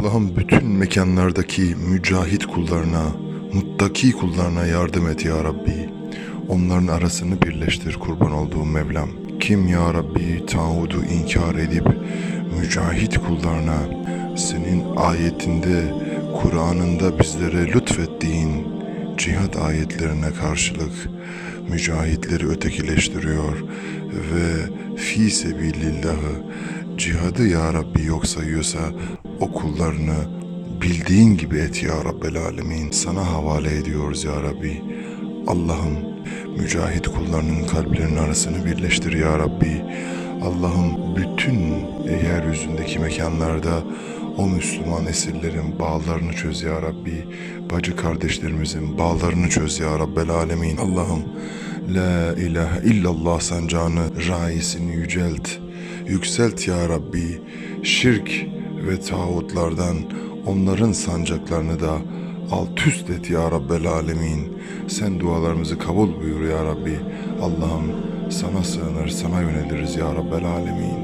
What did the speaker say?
Allah'ım bütün mekanlardaki mücahit kullarına, muttaki kullarına yardım et ya Rabbi. Onların arasını birleştir kurban olduğum Mevlam. Kim ya Rabbi tağudu inkar edip mücahit kullarına senin ayetinde, Kur'an'ında bizlere lütfettiğin cihat ayetlerine karşılık mücahitleri ötekileştiriyor ve fi sebilillahı cihadı ya Rabbi yok sayıyorsa o kullarını bildiğin gibi et ya Rabbel Alemin. Sana havale ediyoruz ya Rabbi. Allah'ım mücahit kullarının kalplerinin arasını birleştir ya Rabbi. Allah'ım bütün yeryüzündeki mekanlarda o Müslüman esirlerin bağlarını çöz ya Rabbi. Bacı kardeşlerimizin bağlarını çöz ya Rabbel Alemin. Allah'ım La ilahe illallah sancağını raisini yücelt. Yükselt ya Rabbi. Şirk ve tağutlardan onların sancaklarını da alt üst et ya Rabbel Alemin. Sen dualarımızı kabul buyur ya Rabbi. Allah'ım sana sığınır, sana yöneliriz ya Rabbel Alemin.